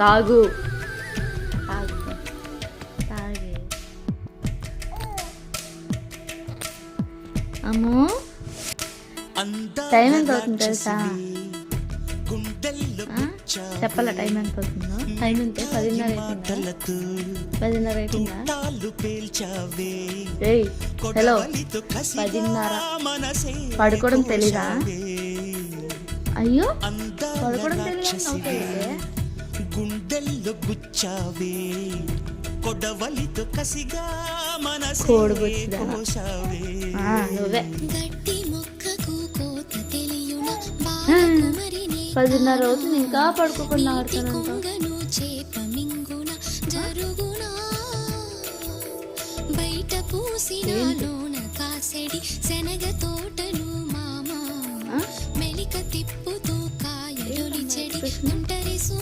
తాగు. తాగు తాగే అమ్మో. టైం ఎంత అవుతుంది తెలుసా? చెప్పాలా టైం ఎంత అవుతుందో? టైం ఎంత? పదిన్నర పదిన్నర ఏయ్ హలో. పదిన్నర. పడుకోవడం తెలీదా? అయ్యో పడుకోవడం తెలీదా? గుండెల్లో గుచ్చావే. కొడవలితో కసిగా మనసే? కోసావే గట్టి మొక్కకు కోత తెలియున పదిన్నర అవుతుంది ఇంకా పడుకోకుండా ఆడుతానంట కొంగను చేప మింగున జరుగునా? బయట పూసిన లోన కాసెడి శనగ తోటను మామ? మెలిక తిప్పుతూ కాయలొలి చెడి ఒంటరి సు